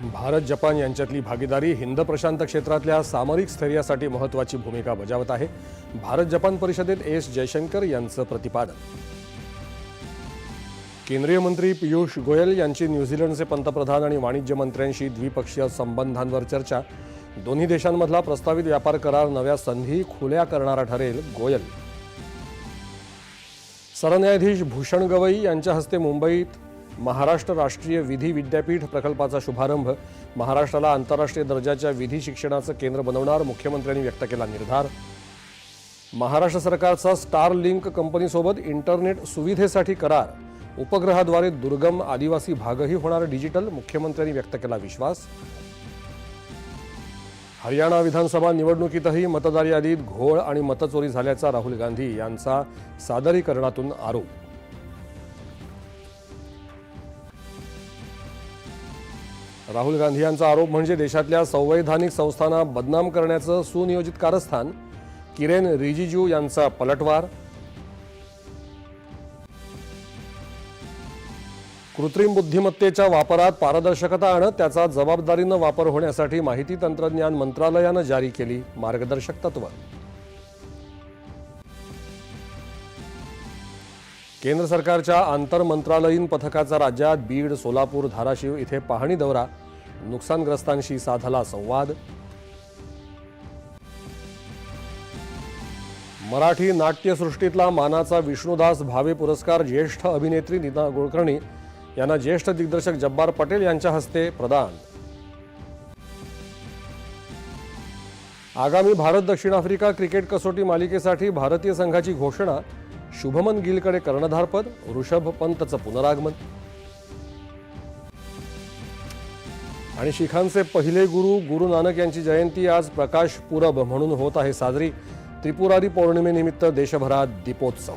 Bharat Japan यांच्यातली भागीदारी हिंद प्रशांत क्षेत्रातल्या सामरिक स्थैर्यासाठी महत्त्वाची भूमिका बजावत आहे. भारत जपान परिषदेत एस जयशंकर यांचं प्रतिपादन. केंद्रीय मंत्री पियुष गोयल यांची न्यूझीलंडचे पंतप्रधान आणि वाणिज्य मंत्र्यांशी द्विपक्षीय संबंधांवर चर्चा. दोन्ही देशांमधला प्रस्तावित व्यापार करार नव्या संधी खुल्या करणारा ठरेल गोयल. सरन्यायाधीश भूषण गवई यांच्या हस्ते मुंबईत महाराष्ट्र राष्ट्रीय विधी विद्यापीठ प्रकल्पाचा शुभारंभ महाराष्ट्राला आंतरराष्ट्रीय दर्जाच्या विधी शिक्षणाचं केंद्र बनवणार मुख्यमंत्र्यांनी व्यक्त केला निर्धार. महाराष्ट्र सरकारचा स्टार लिंक कंपनीसोबत इंटरनेट सुविधेसाठी करार. उपग्रहाद्वारे दुर्गम आदिवासी भागही होणार डिजिटल मुख्यमंत्र्यांनी व्यक्त केला विश्वास. हरियाणा विधानसभा निवडणुकीतही मतदार यादीत घोळ आणि मतचोरी झाल्याचा राहुल गांधी यांचा सादरीकरणातून आरोप. राहुल गांधी यांचा आरोप म्हणजे देशातल्या संवैधानिक संस्थांना बदनाम करण्याचं सुनियोजित कारस्थान. किरेन रिजिजू यांचा पलटवार. कृत्रिम बुद्धिमत्तेच्या वापरात पारदर्शकता आणत त्याचा जबाबदारीनं वापर होण्यासाठी माहिती तंत्रज्ञान मंत्रालयानं जारी केली मार्गदर्शक तत्व. केंद्र सरकारच्या आंतरमंत्रालयीन पथकाचा राज्यात बीड सोलापूर धाराशिव इथे पाहणी दौरा नुकसानग्रस्तांशी साधला संवाद. मराठी नाट्यसृष्टीतला मानाचा विष्णुदास भावे पुरस्कार ज्येष्ठ अभिनेत्री नीता कुलकर्णी यांना ज्येष्ठ दिग्दर्शक जब्बार पटेल यांच्या हस्ते प्रदान. आगामी भारत दक्षिण आफ्रिका क्रिकेट कसोटी मालिकेसाठी भारतीय संघाची घोषणा शुभमन गिलकडे कर्णधारपद ऋषभ पंतचं पुनरागमन. आणि शिखांचे पहिले गुरु गुरु नानक यांची जयंती आज प्रकाश पुरब म्हणून होत आहे साजरी. त्रिपुरारी पौर्णिमेनिमित्त देशभरात दीपोत्सव.